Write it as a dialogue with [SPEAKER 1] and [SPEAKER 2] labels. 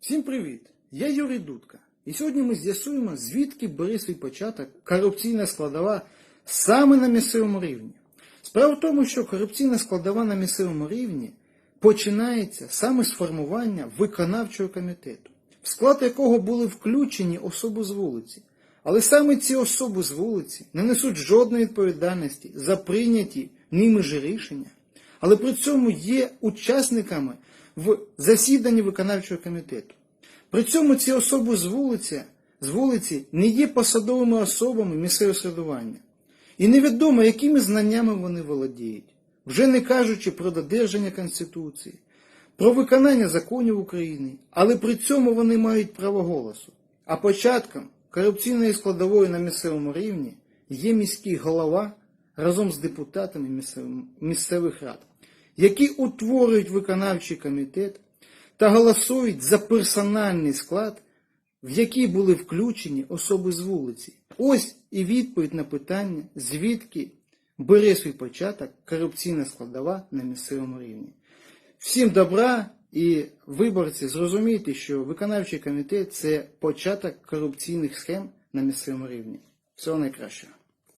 [SPEAKER 1] Всім привіт! Я Юрій Дудка. І сьогодні ми з'ясуємо, звідки бере свій початок корупційна складова саме на місцевому рівні. Справа в тому, що корупційна складова на місцевому рівні починається саме з формування виконавчого комітету, в склад якого були включені особи з вулиці. Але саме ці особи з вулиці не несуть жодної відповідальності за прийняті ними ж рішення, але при цьому є учасниками в засіданні виконавчого комітету. При цьому ці особи з вулиці, з вулиці не є посадовими особами місцевого середування. І невідомо, якими знаннями вони володіють, вже не кажучи про додержання Конституції, про виконання законів України, але при цьому вони мають право голосу. А початком корупційної складової на місцевому рівні є міський голова разом з депутатами місцевих рад, які утворюють виконавчий комітет та голосують за персональний склад, в який були включені особи з вулиці. Ось і відповідь на питання, звідки бере свій початок корупційна складова на місцевому рівні. Всім добра і виборці зрозумійте, що виконавчий комітет це початок корупційних схем на місцевому рівні. Всього найкращого.